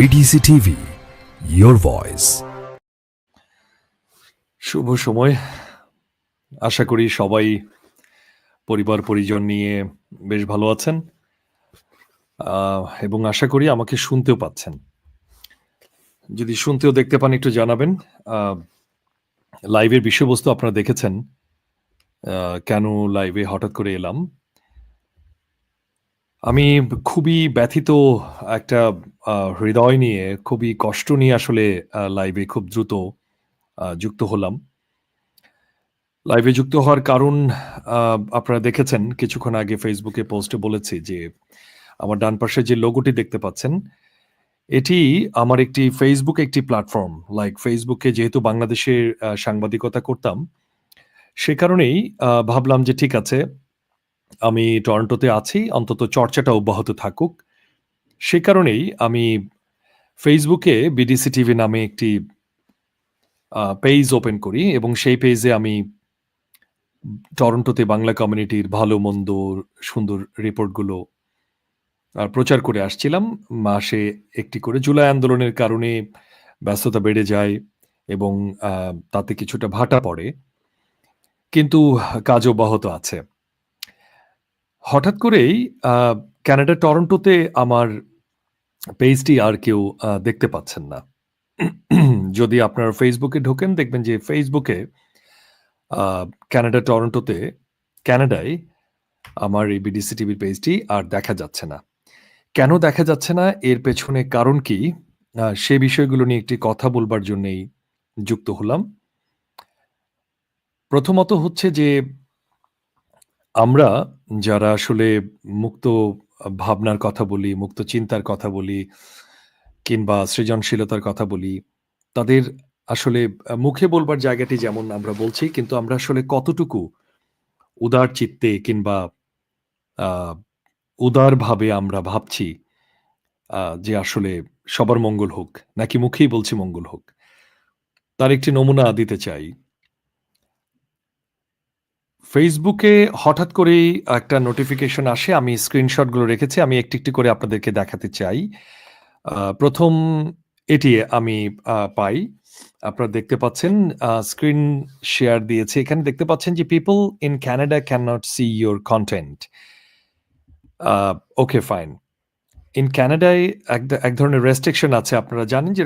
BDC TV your voice শুভ সময়। আশা করি সবাই পরিবার, পরিজন নিয়ে বেশ ভালো আছেন এবং আশা করি আমাকে শুনতেও পাচ্ছেন। যদি শুনতেও দেখতে পান, একটু জানাবেন। লাইভের বিষয়বস্তু আপনারা দেখেছেন। কেন লাইভে হঠাৎ করে এলাম? আমি খুবই ব্যথিত একটা হৃদয় নিয়ে, খুবই কষ্ট নিয়ে আসলে লাইভে খুব দ্রুত যুক্ত হলাম। লাইভে যুক্ত হওয়ার কারণ আপনারা দেখেছেন, কিছুক্ষণ আগে ফেসবুকে পোস্টে বলেছি যে, আমার ডান পাশে যে লোগোটি দেখতে পাচ্ছেন, এটি আমার একটি ফেসবুক একটি প্ল্যাটফর্ম লাইক ফেসবুকে যেহেতু বাংলাদেশের সাংবাদিকতা করতাম, সে কারণেই ভাবলাম যে ঠিক আছে আমি টরন্টোতে আছি, অন্তত চর্চাটা অব্যাহত থাকুক। সে কারণেই আমি ফেসবুকে বিডিসি টিভি নামে একটি পেজ ওপেন করি এবং সেই পেজে আমি টরন্টোতে বাংলা কমিউনিটির ভালো, মন্দ, সুন্দর রিপোর্টগুলো প্রচার করে আসছিলাম। মাসে একটি করে জুলাই আন্দোলনের কারণে ব্যস্ততা বেড়ে যায় এবং তাতে কিছুটা ভাটা পড়ে। কিন্তু কাজ অব্যাহত আছে। হঠাৎ করেই কানাডা টরন্টোতে আমার পেজটি আর কেউ দেখতে পাচ্ছেন না। যদি আপনারা ফেসবুকে ঢোকেন, দেখবেন যে ফেসবুকে কানাডা টরন্টোতে ক্যানাডায় আমার এই বিডিসি টিভির পেজটি আর দেখা যাচ্ছে না। কেন দেখা যাচ্ছে না? এর পেছনে কারণ কি? সে বিষয়গুলো নিয়ে একটি কথা বলবার জন্যই যুক্ত হলাম। প্রথমত হচ্ছে যে আমরা যারা আসলে মুক্ত ভাবনার কথা বলি, মুক্ত চিন্তার কথা বলি কিংবা সৃজনশীলতার কথা বলি, তাদের আসলে মুখে বলবার জায়গাটি যেমন আমরা বলছি, কিন্তু আমরা আসলে কতটুকু উদার চিত্তে কিংবা উদারভাবে আমরা ভাবছি যে আসলে সবার মঙ্গল হোক, নাকি মুখেই বলছি মঙ্গল হোক, তার একটি নমুনা দিতে চাই। ফেসবুকে হঠাৎ করেই একটা নোটিফিকেশন আসে, আমি স্ক্রিনশটগুলো রেখেছি, আমি একটি একটি করে আপনাদেরকে দেখাতে চাই। প্রথম এটি আমি পাই। আপনারা দেখতে পাচ্ছেন স্ক্রিন শেয়ার দিয়েছে। এখানে দেখতে পাচ্ছেন যে people in Canada can not see your content okay fine in ক্যানাডায় এক এক ধরনের রেস্ট্রিকশন আছে, আপনারা জানেন যে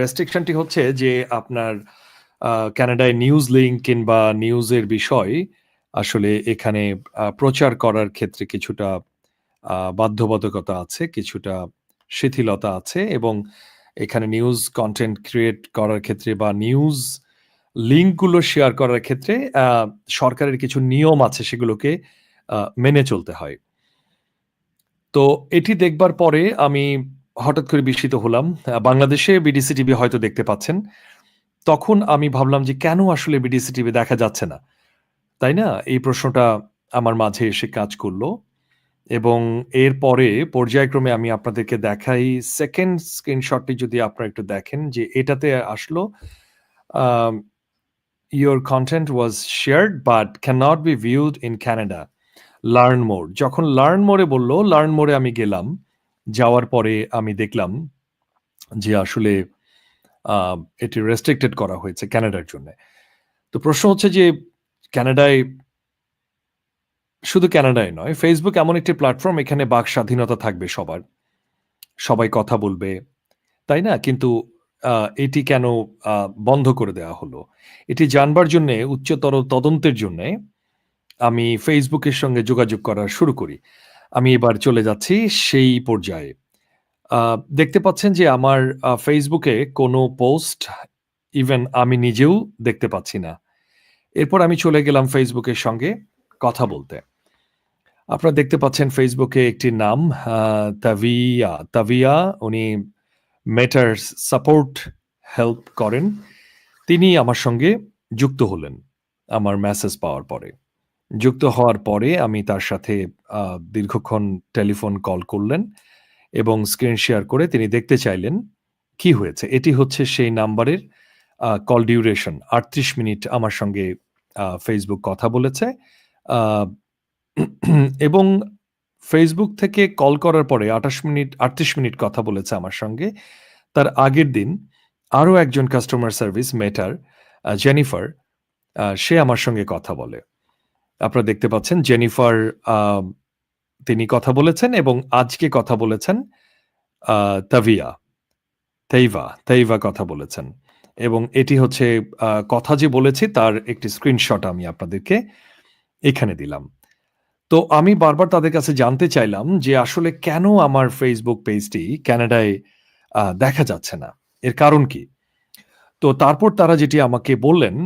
রেস্ট্রিকশনটি হচ্ছে যে আপনার ক্যানাডায় নিউজ লিঙ্ক কিংবা নিউজের বিষয় আসলে এখানে প্রচার করার ক্ষেত্রে কিছুটা বাধ্যবাধকতা আছে, কিছুটা শিথিলতা আছে এবং এখানে নিউজ কন্টেন্ট ক্রিয়েট করার ক্ষেত্রে বা নিউজ লিঙ্কগুলো শেয়ার করার ক্ষেত্রে সরকারের কিছু নিয়ম আছে সেগুলোকে মেনে চলতে হয়। তো এটি দেখবার পরে আমি হঠাৎ করে বিস্মিত হলাম। বাংলাদেশে বিডিসি টিভি হয়তো দেখতে পাচ্ছেন। তখন আমি ভাবলাম যে কেন আসলে বিডিসি টিভি দেখা যাচ্ছে না? তাই না? এই প্রশ্নটা আমার মাঝে এসে কাজ করল এবং এরপরে পর্যায়ক্রমে আমি আপনাদেরকে দেখাই সেকেন্ড স্ক্রিনশটটি যদি আপনারা একটু দেখেন যে এটাতে আসলো your content was shared but can not be viewed in Canada learn more যখন লার্ন মোরে বলল লার্ন মোরে আমি গেলাম। যাওয়ার পরে আমি দেখলাম যে আসলে এটি রেস্ট্রিক্টেড করা হয়েছে ক্যানাডার জন্য। তো প্রশ্ন হচ্ছে যে ক্যানাডায় শুধু ক্যানাডায় নয় ফেসবুক এমন একটি প্ল্যাটফর্ম এখানে বাক স্বাধীনতা থাকবে সবার। সবাই কথা বলবে, তাই না? কিন্তু এটি কেন বন্ধ করে দেওয়া হলো? এটি জানবার জন্য, উচ্চতর তদন্তের জন্য আমি ফেসবুকের সঙ্গে যোগাযোগ করা শুরু করি। আমি এবার চলে যাচ্ছি সেই পর্যায়ে। দেখতে পাচ্ছেন যে আমার ফেসবুকে কোনো পোস্ট ইভেন আমি নিজেও দেখতে পাচ্ছি না। এরপর আমি চলে গেলাম ফেসবুকের সঙ্গে কথা বলতে। আপনারা দেখতে পাচ্ছেন ফেসবুকে একটি নাম তাভিয়া তাভিয়া উনি মেটার সাপোর্ট হেল্প করেন। তিনি আমার সঙ্গে যুক্ত হলেন আমার মেসেজ পাওয়ার পরে। যুক্ত হওয়ার পরে আমি তার সাথে দীর্ঘক্ষণ টেলিফোন কল করলেন এবং স্ক্রিন শেয়ার করে তিনি দেখতে চাইলেন কি হয়েছে। এটি হচ্ছে সেই নাম্বারের কল ডিউরেশন আটত্রিশ মিনিট আমার সঙ্গে ফেসবুক কথা বলেছে এবং ফেসবুক থেকে কল করার পরে ২৮ মিনিট ৩৮ মিনিট কথা বলেছে আমার সঙ্গে। তার আগের দিন আরও একজন কাস্টমার সার্ভিস মেটার জেনিফার সে আমার সঙ্গে কথা বলে। আপনারা দেখতে পাচ্ছেন জেনিফার তিনি কথা বলেছেন এবং আজকে কথা বলেছেন তাভিয়া, তেইভা, তেইভা কথা বলেছেন। এবং এটি হচ্ছে কথা যে বলেছি তার একটি স্ক্রিনশট আমি আপনাদেরকে এখানে দিলাম। তো আমি বারবার তাদের কাছে জানতে চাইলাম যে আসলে কেন আমার ফেসবুক পেজটি ক্যানাডায় দেখা যাচ্ছে না? এর কারণ কি? তো তারপর তারা যেটি আমাকে বললেন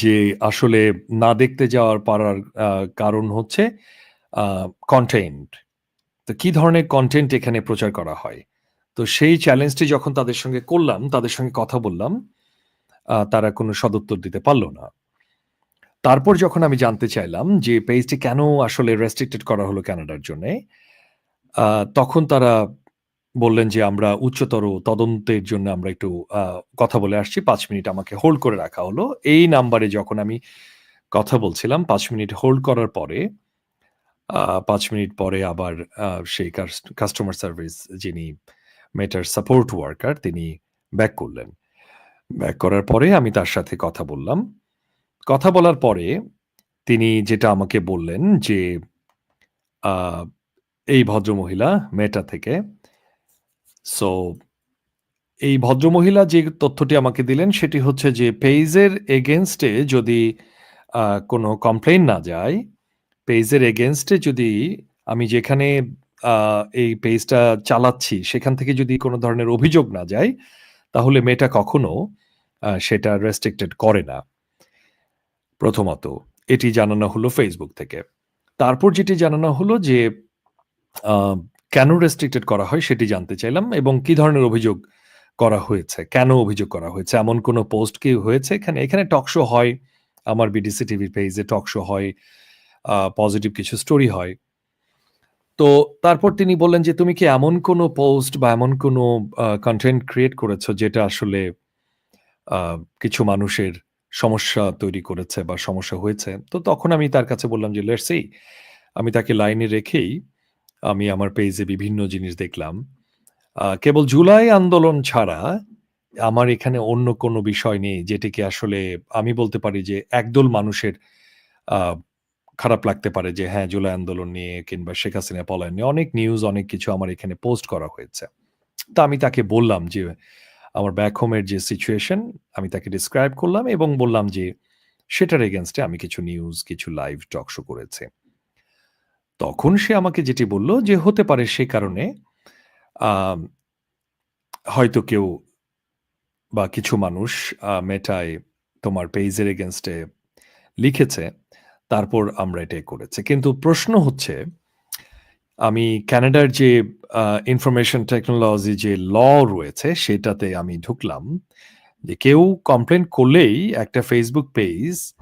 যে আসলে না দেখতে যাওয়ার পারার কারণ হচ্ছে কন্টেন্ট তো কি ধরনের কন্টেন্ট এখানে প্রচার করা হয়? তো সেই চ্যালেঞ্জটি যখন তাদের সঙ্গে করলাম, তাদের সঙ্গে কথা বললাম, তারা কোনো সদুত্তর দিতে পারল না। তারপর যখন আমি জানতে চাইলাম যে পেজটি কেন আসলে রেস্ট্রিক্টেড করা হলো ক্যানাডার জন্যে? তখন তারা বললেন যে আমরা উচ্চতর তদন্তের জন্য আমরা একটু কথা বলে আসছি। পাঁচ মিনিট আমাকে হোল্ড করে রাখা হলো। এই নাম্বারে যখন আমি কথা বলছিলাম পাঁচ মিনিট হোল্ড করার পরে ৫ মিনিট পরে আবার সেই কাস কাস্টমার সার্ভিস যিনি মেটার সাপোর্ট ওয়ার্কার তিনি ব্যাক করলেন। ব্যাক করার পরে আমি তার সাথে কথা বললাম। কথা বলার পরে তিনি যেটা আমাকে বললেন যে এই ভদ্রমহিলা মেটা থেকে সো এই ভদ্রমহিলা যে তথ্যটি আমাকে দিলেন সেটি হচ্ছে যে পেইজের এগেইনস্ট এ যদি কোনো কমপ্লেন না যায়, পেইজের এগেইনস্ট এ যদি আমি যেখানে এই পেজটা চালাচ্ছি সেখান থেকে যদি কোনো ধরনের অভিযোগ না যায়, তাহলে মেটা কখনো সেটা রেস্ট্রিক্টেড করে না। প্রথমত এটি জানানো হলো ফেসবুক থেকে। তারপর যেটি জানানো হলো যে কেন রেস্ট্রিক্টেড করা হয় সেটি জানতে চাইলাম এবং কি ধরনের অভিযোগ করা হয়েছে? কেন অভিযোগ করা হয়েছে? এমন কোনো পোস্ট কি হয়েছে এখানে? এখানে টক শো হয়। আমার বিডিসি টিভির পেজে টক শো হয়। পজিটিভ কিছু স্টোরি হয়। তো তারপর তিনি বললেন যে, "তুমি কি এমন কোনো পোস্ট বা এমন কোনো কন্টেন্ট ক্রিয়েট করেছ যেটা আসলে কিছু মানুষের সমস্যা তৈরি করেছে বা সমস্যা হয়েছে?" তো তখন আমি তার কাছে বললাম যে, "লেটস সি।" আমি তাকে লাইনে রেখেই আমি আমার পেজে বিভিন্ন জিনিস দেখলাম। কেবল জুলাই আন্দোলন ছাড়া আমার এখানে অন্য কোনো বিষয় নেই যেটিকে আসলে আমি বলতে পারি যে একদল মানুষের খারাপ লাগতে পারে যে হ্যাঁ, জুলাই আন্দোলন নিয়ে কিংবা শেখ হাসিনা পলায়ন নিয়ে অনেক নিউজ অনেক কিছু আমার এখানে পোস্ট করা হয়েছে। তা আমি তাকে বললাম যে আমার ব্যাক হোম এর যে সিচুয়েশন আমি তাকে ডিসক্রাইব করলাম এবং বললাম যে সেটার এগেইনস্ট এ আমি কিছু নিউজ, কিছু লাইভ টক শো করেছি। তখন সে আমাকে যেটি বলল যে হতে পারে সে কারণে হয়তো কেউ বা কিছু মানুষ মেটায় তোমার পেজের এগেইনস্ট এ লিখেছে। তারপর আমরা এটাই করেছি। কিন্তু প্রশ্ন হচ্ছে, আমি কানাডার যে ইনফরমেশন টেকনোলজি যে ল রয়েছে, সেটাতে আমি ঢুকলাম। যে কেউ কমপ্লেন করলেই একটা ফেসবুক পেজ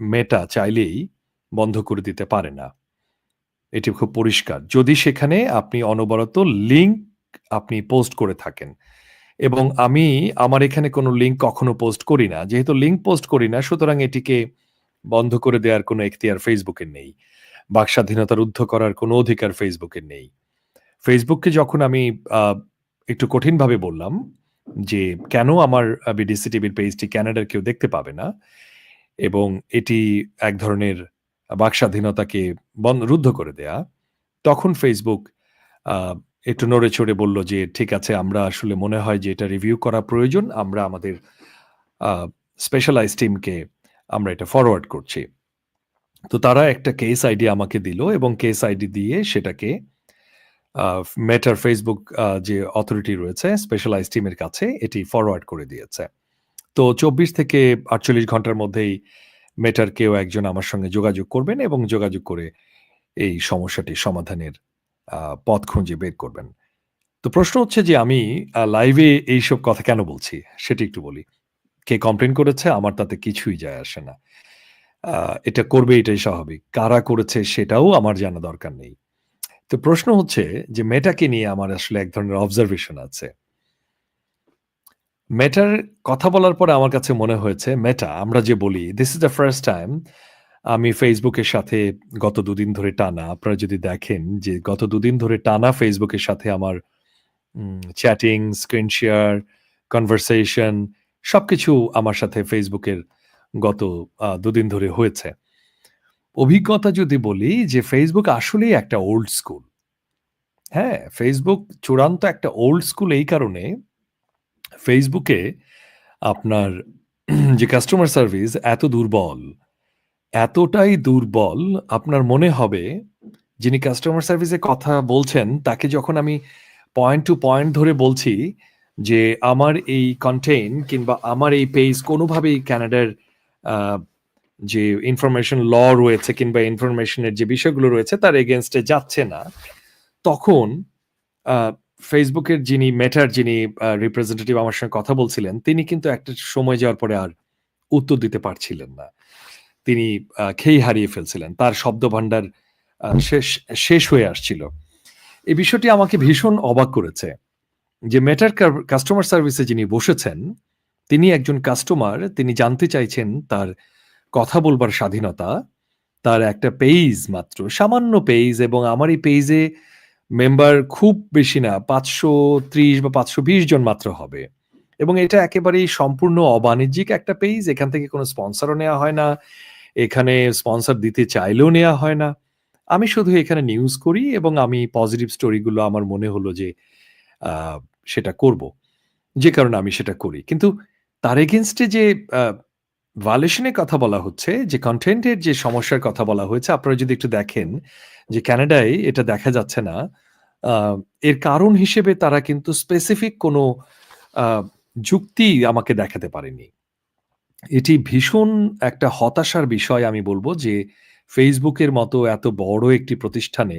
মেটা চাইলেই বন্ধ করে দিতে পারে না। এটি খুব পরিষ্কার। যদি সেখানে আপনি অনবরত লিঙ্ক আপনি পোস্ট করে থাকেন। এবং আমি, আমার এখানে কোনো লিঙ্ক কখনো পোস্ট করি না। যেহেতু লিঙ্ক পোস্ট করি না, সুতরাং এটিকে বন্ধ করে দেওয়ার কোনো এখতিয়ার ফেসবুকের নেই। বাক স্বাধীনতা রুদ্ধ করার কোনো অধিকার ফেসবুকের নেই। ফেসবুককে যখন আমি একটু কঠিনভাবে বললাম যে কেন আমার বিডিসি টিভির পেজটি ক্যানাডার কেউ দেখতে পাবে না এবং এটি এক ধরনের বাক স্বাধীনতাকে রুদ্ধ করে দেয়া। তখন ফেসবুক একটু নড়ে-চড়ে বলল যে, "ঠিক আছে আমরা আসলে মনে হয় যে এটা রিভিউ করা প্রয়োজন। আমরা আমাদের আ স্পেশালাইজড টিমকে আমরা এটা ফরওয়ার্ড করছি।" তো তারা একটা কেস আইডি আমাকে দিল এবং কেস আইডি দিয়ে সেটাকে মেটার ফেসবুক যে অথরিটি রয়েছে স্পেশালাইজড টিমের কাছে এটি ফরওয়ার্ড করে দিয়েছে। তো ২৪ থেকে ৪৮ ঘণ্টার মধ্যেই মেটার কেউ একজন আমার সঙ্গে যোগাযোগ করবেন এবং যোগাযোগ করে এই সমস্যাটি সমাধানের পথ খুঁজে বের করবেন। তো প্রশ্ন হচ্ছে যে আমি লাইভে এইসব কথা কেন বলছি? সেটি একটু বলি। কে কমপ্লেন করেছে, আমার তাতে কিছুই যায় আসে না। এটা করবে, এটাই স্বাভাবিক। কারা করেছে, সেটাও আমার জানা দরকার নেই। তো প্রশ্ন হচ্ছে যে মেটাকে নিয়ে আমার আসলে এক ধরনের অবজারভেশন আছে। মেটার কথা বলার পরে আমার কাছে মনে হয়েছে মেটা আমরা যে বলি this is the first time আমি ফেসবুকের সাথে গত দুদিন ধরে টানা, আপনারা যদি দেখেন যে, গত দুদিন ধরে টানা ফেসবুকের সাথে আমার চ্যাটিং স্ক্রিন শেয়ার কনভারসেশন সবকিছু আমার সাথে ফেসবুকের গত দুদিন ধরে হয়েছে। অভিজ্ঞতা যদি বলি যে ফেসবুক আসলেই একটা ওল্ড স্কুল হ্যাঁ ফেসবুক চূড়ান্ত একটা ওল্ড স্কুল এই কারণে ফেসবুকে আপনার যে কাস্টমার সার্ভিস এত দুর্বল, এতটাই দুর্বল, আপনার মনে হবে যিনি কাস্টমার সার্ভিসে কথা বলছেন, তাকে যখন আমি পয়েন্ট টু পয়েন্ট ধরে বলছি যে আমার এই কন্টেন্ট কিংবা আমার এই পেজ কোনোভাবেই কানাডার আহ, যে ইনফরমেশন ল রয়েছে কিংবা ইনফরমেশনের যে বিষয়গুলো রয়েছে তার এগেনস্টে যাচ্ছে না। তখন ফেসবুকের যিনি মেটার যিনি রিপ্রেজেন্টেটিভ আমার সঙ্গে কথা বলছিলেন তিনি কিন্তু একটা সময় যাওয়ার পরে আর উত্তর দিতে পারছিলেন না। তিনি খেই হারিয়ে ফেলছিলেন। তার শব্দ ভাণ্ডার আহ, শেষ শেষ হয়ে আসছিল। এই বিষয়টি আমাকে ভীষণ অবাক করেছে। যে মেটার কাস্টমার সার্ভিসে যিনি বসেছেন, তিনি একজন কাস্টমার তিনি জানতে চাইছেন তার কথা বলবার স্বাধীনতা, তার একটা পেজ মাত্র, সামান্য পেজ এবং আমার এই পেজে মেম্বার খুব বেশি না, পাঁচশো ত্রিশ বা পাঁচশো বিশ জন মাত্র হবে। এবং এটা একেবারেই সম্পূর্ণ অবাণিজ্যিক একটা পেজ এখান থেকে কোনো স্পন্সরও নেওয়া হয় না, এখানে স্পন্সর দিতে চাইলেও নেওয়া হয় না। আমি শুধু এখানে নিউজ করি এবং আমি পজিটিভ স্টোরিগুলো আমার মনে হলো যে সেটা করব। যে কারণে আমি সেটা করি। কিন্তু তার এগেনস্টে যে ভালেশনের কথা বলা হচ্ছে, যে কন্টেন্টের যে সমস্যার কথা বলা হয়েছে, আপনারা যদি একটু দেখেন, যে ক্যানাডায় এটা দেখা যাচ্ছে না এর কারণ হিসেবে তারা কিন্তু স্পেসিফিক কোনো যুক্তি আমাকে দেখাতে পারেনি। এটি ভীষণ একটা হতাশার বিষয় আমি বলব যে ফেসবুকের মতো এত বড় একটি প্রতিষ্ঠানে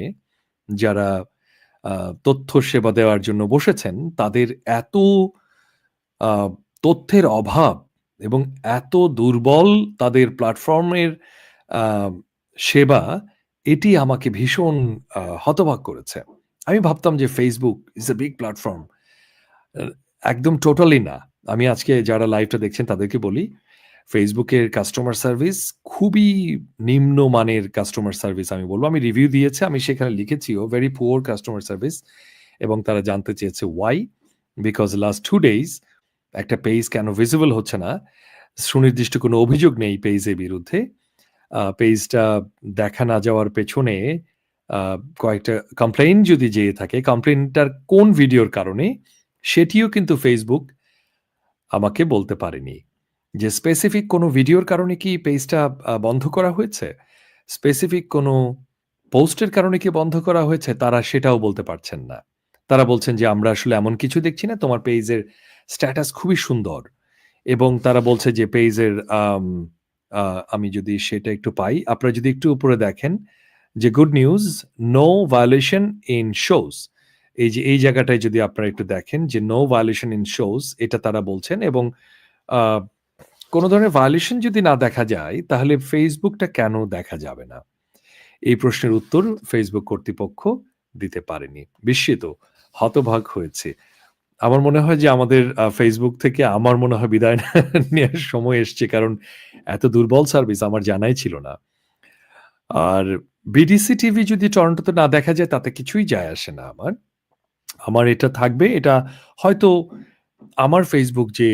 যারা তথ্য সেবা দেওয়ার জন্য বসেছেন, তাদের এত তথ্যের অভাব এবং এত দুর্বল তাদের প্ল্যাটফর্মের সেবা, এটি আমাকে ভীষণ হতবাক করেছে। আমি ভাবতাম যে Facebook is a big platform একদম টোটালি না। আমি আজকে যারা লাইভটা দেখছেন তাদেরকে বলি ফেসবুকের কাস্টমার সার্ভিস খুবই নিম্ন মানের কাস্টমার সার্ভিস আমি বলব। আমি রিভিউ দিয়েছি, আমি সেখানে লিখেছিও ভেরি পুয়ার কাস্টমার সার্ভিস এবং তারা জানতে চেয়েছে why because last two days একটা পেজ কেন ভিজিবল হচ্ছে না, সুনির্দিষ্ট কোনো অভিযোগ নেই পেজের বিরুদ্ধে। পেজটা দেখা না যাওয়ার পেছনে কয়েকটা কমপ্লেইন যদি যেয়ে থাকে কমপ্লেইনটার কোন ভিডিওর কারণে, সেটিও কিন্তু ফেসবুক আমাকে বলতে পারেনি। যে স্পেসিফিক কোনো ভিডিওর কারণে কি পেজটা বন্ধ করা হয়েছে? স্পেসিফিক কোনো পোস্টের কারণে কি বন্ধ করা হয়েছে? তারা সেটাও বলতে পারছেন না। তারা বলছেন যে, আমরা আসলে এমন কিছু দেখছি না। তোমার পেজের স্ট্যাটাস খুবই সুন্দর। এবং তারা বলছে যে পেজের আমি যদি সেটা একটু পাই, আপনারা যদি একটু উপরে দেখেন, যে good news no violation in shows এই যে, এই জায়গাটায় যদি আপনারা একটু দেখেন, যে নো ভায়োলেশন ইন শোজ এটা তারা বলছেন এবং কোনো ধরনের ভায়োলেশন যদি না দেখা যায়, তাহলে ফেসবুকটা কেন দেখা যাবে না? এই প্রশ্নের উত্তর ফেসবুক কর্তৃপক্ষ দিতে পারেনি। বিস্মিত, হতভাগ হয়েছে। আমার মনে হয় যে আমাদের ফেসবুক থেকে আমার মনে হয় বিদায় নেওয়ার সময় এসছে, কারণ এত দুর্বল সার্ভিস আমার জানাই ছিল না। আর বিডিসি টিভি যদি টরন্টোতে না দেখা যায়, তাতে কিছুই যায় আসে না আমার। আমার এটা থাকবে, এটা হয়তো আমার ফেসবুক যে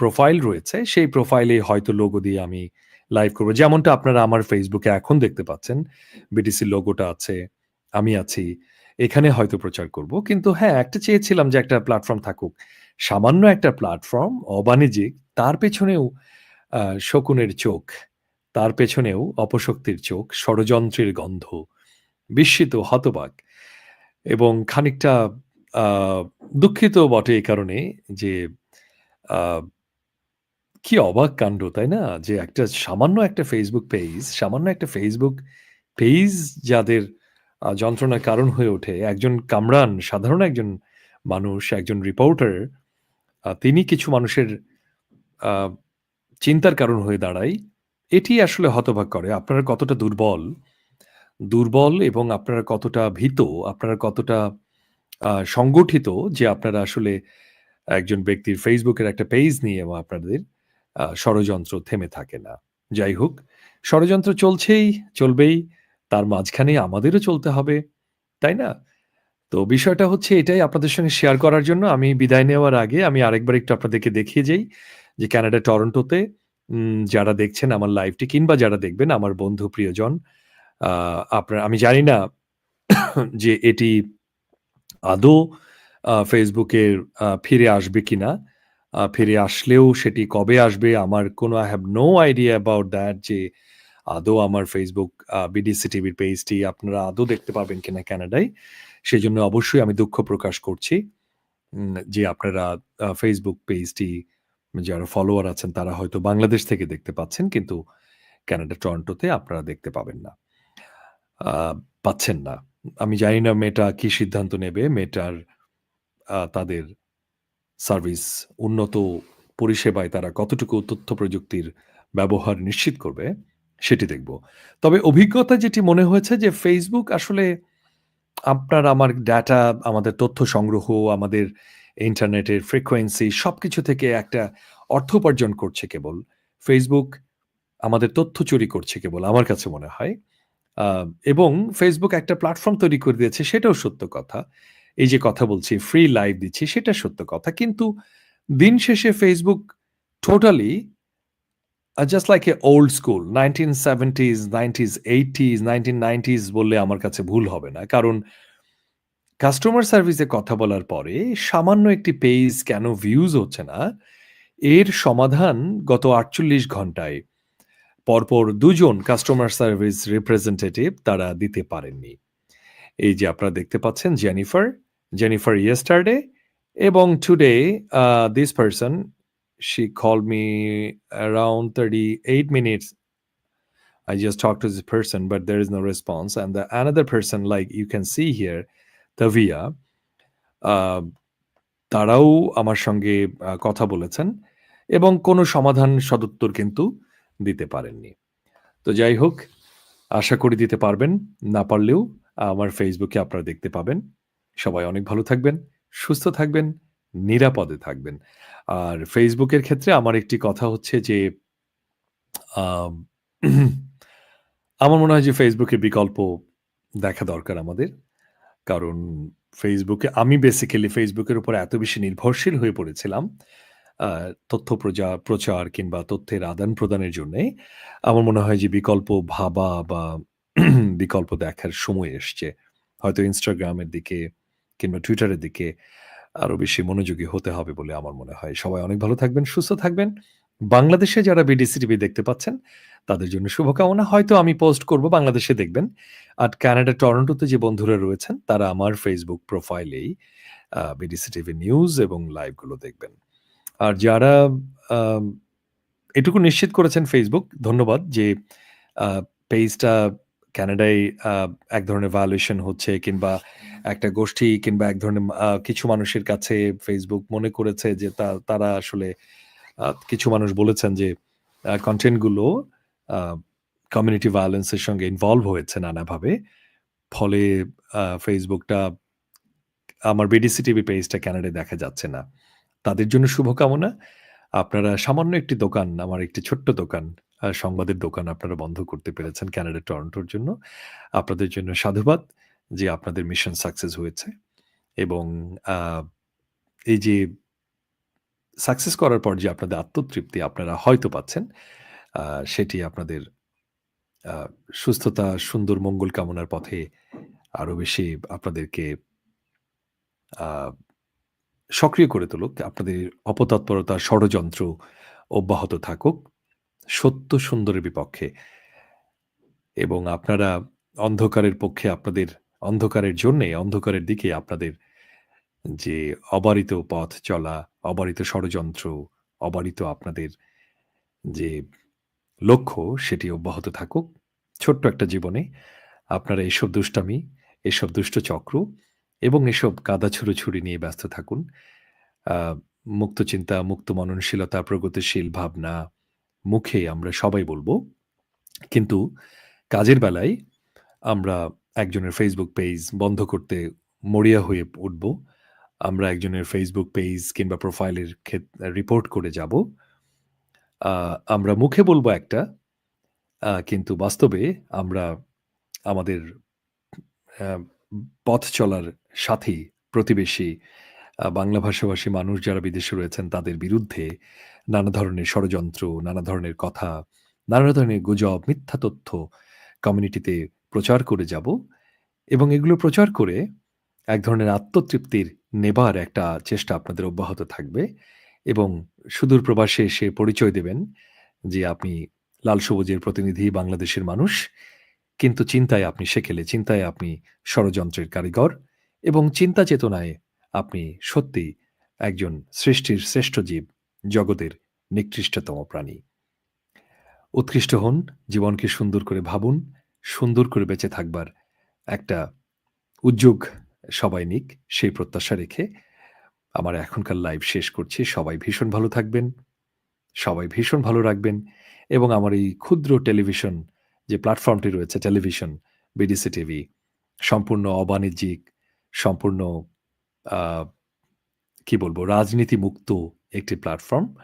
প্রোফাইল রয়েছে, সেই প্রোফাইলে হয়তো লোগো দিয়ে আমি লাইভ করব। যেমনটা আপনারা আমার ফেসবুকে এখন দেখতে পাচ্ছেন বিডিসি লোগোটা আছে, আমি আছি, এখানে হয়তো প্রচার করব। কিন্তু হ্যাঁ একটা চেয়েছিলাম যে একটা প্ল্যাটফর্ম থাকুক। সামান্য একটা প্ল্যাটফর্ম অবাণিজ্যিক, তার পেছনেও শকুনের চোখ, তার পেছনেও অপশক্তির চোখ, ষড়যন্ত্রের গন্ধ, বিস্মিত, হতবাক এবং খানিকটা দুঃখিত বটে এই কারণে যে কি অবাক কাণ্ড, তাই না? যে একটা সামান্য একটা ফেসবুক পেজ সামান্য একটা ফেসবুক পেজ যাদের যন্ত্রণার কারণ হয়ে ওঠে। একজন কামরান, সাধারণ একজন মানুষ, একজন রিপোর্টার তিনি কিছু মানুষের চিন্তার কারণ হয়ে দাঁড়ায়। এটি আসলে হতবাক করে। আপনারা কতটা দুর্বল দুর্বল এবং আপনারা কতটা ভীত, আপনারা কতটা সংগঠিত যে আপনারা আসলে একজন ব্যক্তির ফেসবুকের একটা পেজ নিয়ে এবং আপনাদের ষড়যন্ত্র থেমে থাকে না যাই হোক ষড়যন্ত্র চলছেই, চলবেই। তার মাঝখানে আমাদেরও চলতে হবে। তাই না? তো বিষয়টা হচ্ছে এটাই আপনাদের সঙ্গে শেয়ার করার জন্য আমি বিদায় নেওয়ার আগে আমি আরেকবার একটু আপনাদেরকে দেখিয়ে যাই যে ক্যানাডা টরন্টোতে যারা দেখছেন আমার লাইভটি কিংবা যারা দেখবেন আমার বন্ধু প্রিয়জন আপনার আমি জানি না যে এটি আদৌ আ ফিরে আসবে কিনা। ফিরে আসলেও সেটি কবে আসবে আমার কোনো I have no idea about that যে আদৌ আমার ফেসবুক বিডিসি টিভির পেজটি আপনারা আদৌ দেখতে পাবেন কিনা ক্যানাডায়। সেই জন্য অবশ্যই আমি দুঃখ প্রকাশ করছি। যে আপনারা ফেসবুক পেজটি যারা ফলোয়ার আছেন তারা হয়তো বাংলাদেশ থেকে দেখতে পাচ্ছেন, কিন্তু ক্যানাডা টরন্টোতে আপনারা দেখতে পাবেন না। পাচ্ছেন না। আমি জানি না মেটা কি সিদ্ধান্ত নেবে। মেটার আ তাদের সার্ভিস উন্নত পরিষেবায় তারা কতটুকু তথ্য প্রযুক্তির ব্যবহার নিশ্চিত করবে সেটি দেখব। তবে অভিজ্ঞতা যেটি মনে হয়েছে যে ফেসবুক আসলে আপনার আমার ডাটা, আমাদের তথ্য সংগ্রহ, আমাদের ইন্টারনেটের ফ্রিকোয়েন্সি সব কিছু থেকে একটা অর্থ উপার্জন করছে কেবল। ফেসবুক আমাদের তথ্য চুরি করছে কেবল আমার কাছে মনে হয়। এবং ফেসবুক একটা প্ল্যাটফর্ম তৈরি করে দিয়েছে সেটাও সত্য কথা। এই যে কথা বলছি ফ্রি লাইভ দিচ্ছি সেটা সত্য কথা। কিন্তু দিন শেষে Facebook totally just like a old school 1970s, 90s, 80s, 1990s বললে আমার কাছে ভুল হবে না। কারণ কাস্টমার সার্ভিসে কথা বলার পরে সামান্য একটি পেজ কেন ভিউজ হচ্ছে না, এর সমাধান গত ৪৮ ঘন্টায় পরপর দুজন কাস্টমার সার্ভিস রিপ্রেজেন্টেটিভ তারা দিতে পারেননি। এই যে আপনারা দেখতে পাচ্ছেন জেনিফার, Jennifer yesterday, এবং today this person she call me around thirty eight minutes I just talk to this person but there is no response and the another person like you can see here the via তারাও আমার সঙ্গে uh, কথা বলেছেন এবং কোনো সমাধান সদত্তর কিন্তু দিতে পারেননি। তো যাই হোক আশা করি দিতে পারবেন না পারলেও আমার ফেসবুকে আপনারা দেখতে পাবেন। সবাই অনেক ভালো থাকবেন, সুস্থ থাকবেন, নিরাপদে থাকবেন। আর ফেসবুকের ক্ষেত্রে আমার একটি কথা হচ্ছে যে আমার মনে হয় যে ফেসবুকের বিকল্প দেখা দরকার আমাদের। কারণ ফেসবুকে আমি বেসিক্যালি ফেসবুকের উপর এত বেশি নির্ভরশীল হয়ে পড়েছিলাম তথ্য প্রজা প্রচার কিংবা তথ্যের আদান-প্রদানের জন্যে। আমার মনে হয় যে বিকল্প ভাবা বা বিকল্প দেখার সময় এসছে। হয়তো ইনস্টাগ্রামের দিকে কিংবা টুইটারের দিকে আরও বেশি মনোযোগী হতে হবে বলে আমার মনে হয়। সবাই অনেক ভালো থাকবেন, সুস্থ থাকবেন। বাংলাদেশে যারা বিডিসি টিভি দেখতে পাচ্ছেন তাদের জন্য শুভকামনা। হয়তো আমি পোস্ট করব বাংলাদেশে দেখবেন। আর কানাডা টরন্টোতে যে বন্ধুরা রয়েছেন তারা আমার ফেসবুক প্রোফাইলেই বিডিসি টিভি নিউজ এবং লাইভগুলো দেখবেন। আর যারা এটুকু নিশ্চিত করেছেন ফেসবুক ধন্যবাদ যে পেজটা কানাডায় এক ধরনের ভায়োলেশন হচ্ছে কিংবা একটা গোষ্ঠী কিংবা এক ধরনের কিছু মানুষের কাছে ফেসবুক মনে করেছে যে তারা আসলে কিছু মানুষ বলেছেন যে আ কনটেন্টগুলো আ কমিউনিটি ভায়োলেন্সের সঙ্গে ইনভলভ হয়েছে নানাভাবে। ফলে ফেসবুকটা আমার বিডিসি টিভি পেজটা কানাডায় দেখা যাচ্ছে না। তাদের জন্য শুভকামনা। আপনারা সামান্য একটি দোকান, আমার একটি ছোট্ট দোকান, সংবাদের দোকান আপনারা বন্ধ করতে পেরেছেন কানাডা টরন্টোর জন্য। আপনাদের জন্য সাধুবাদ যে আপনাদের মিশন সাকসেস হয়েছে। এবং এই যে সাকসেস করার পর যে আপনাদের আত্মতৃপ্তি আপনারা হয়তো পাচ্ছেন, সেটি আপনাদের সুস্থতা, সুন্দর মঙ্গল কামনার পথে আরও বেশি আপনাদেরকে আ সক্রিয় করে তুলুক। আপনাদের অপতৎপরতা, ষড়যন্ত্র অব্যাহত থাকুক। সত্য সুন্দরের বিপক্ষে। এবং আপনারা অন্ধকারের পক্ষে আপনাদের অন্ধকারের জন্যে অন্ধকারের দিকে আপনাদের যে অবারিত পথ চলা, অবারিত ষড়যন্ত্র, অবারিত আপনাদের যে লক্ষ্য সেটি অব্যাহত থাকুক। ছোট্ট একটা জীবনে আপনারা এসব দুষ্টামি, এসব দুষ্ট চক্র এবং এসব কাদা ছুড়োছুড়ি নিয়ে ব্যস্ত থাকুন। মুক্ত চিন্তা, মুক্ত মননশীলতা, প্রগতিশীল ভাবনা মুখে আমরা সবাই বলব কিন্তু কাজের বেলায় আমরা একজনের ফেসবুক পেজ বন্ধ করতে মরিয়া হয়ে উঠব। আমরা একজনের ফেসবুক পেজ কিংবা প্রোফাইলের রিপোর্ট করে যাব। আমরা মুখে বলব একটা, কিন্তু বাস্তবে আমরা আমাদের পথ চলার সাথী, প্রতিবেশী, বাংলা ভাষাভাষী মানুষ যারা বিদেশে রয়েছেন তাদের বিরুদ্ধে নানা ধরনের ষড়যন্ত্র, নানা ধরনের কথা, নানা ধরনের গুজব, মিথ্যা তথ্য কমিউনিটিতে প্রচার করে যাব এবং এগুলো প্রচার করে এক ধরনের আত্মতৃপ্তির নেবার একটা চেষ্টা আপনাদের অব্যাহত থাকবে এবং সুদূর প্রবাসে এসে পরিচয় দেবেন যে আপনি লাল সবুজের প্রতিনিধি বাংলাদেশের মানুষ। কিন্তু চিন্তায় আপনি সেকেলে, চিন্তায় আপনি ষড়যন্ত্রের কারিগর। এবং চিন্তা চেতনায় আপনি সত্যি একজন সৃষ্টির শ্রেষ্ঠ জীব, জগতের নিকৃষ্টতম প্রাণী। উৎকৃষ্ট হন, জীবনকে সুন্দর করে ভাবুন, সুন্দর করে বেঁচে থাকবার একটা উদ্যোগ সবাই নিক সেই প্রত্যাশা রেখে আমার এখনকার লাইভ শেষ করছি। সবাই ভীষণ ভালো থাকবেন, সবাই ভীষণ ভালো রাখবেন এবং আমার এই ক্ষুদ্র টেলিভিশন যে প্ল্যাটফর্মটি রয়েছে টেলিভিশন, বিডিসি টিভি সম্পূর্ণ অবাণিজ্যিক, সম্পূর্ণ কি বলব রাজনীতি মুক্ত একটি প্ল্যাটফর্ম।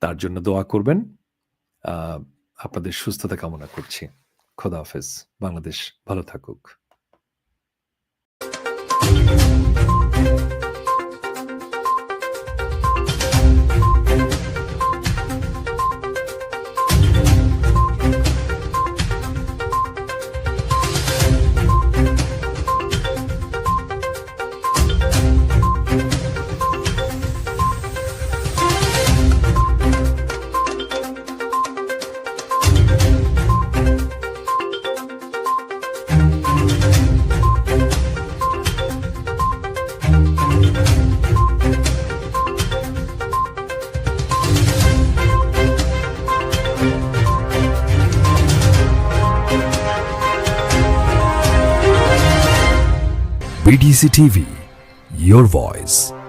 তার জন্য দোয়া করবেন। আপনাদের সুস্থতা কামনা করছি। খোদা হাফেজ। বাংলাদেশ ভালো থাকুক। BDC TV, your voice.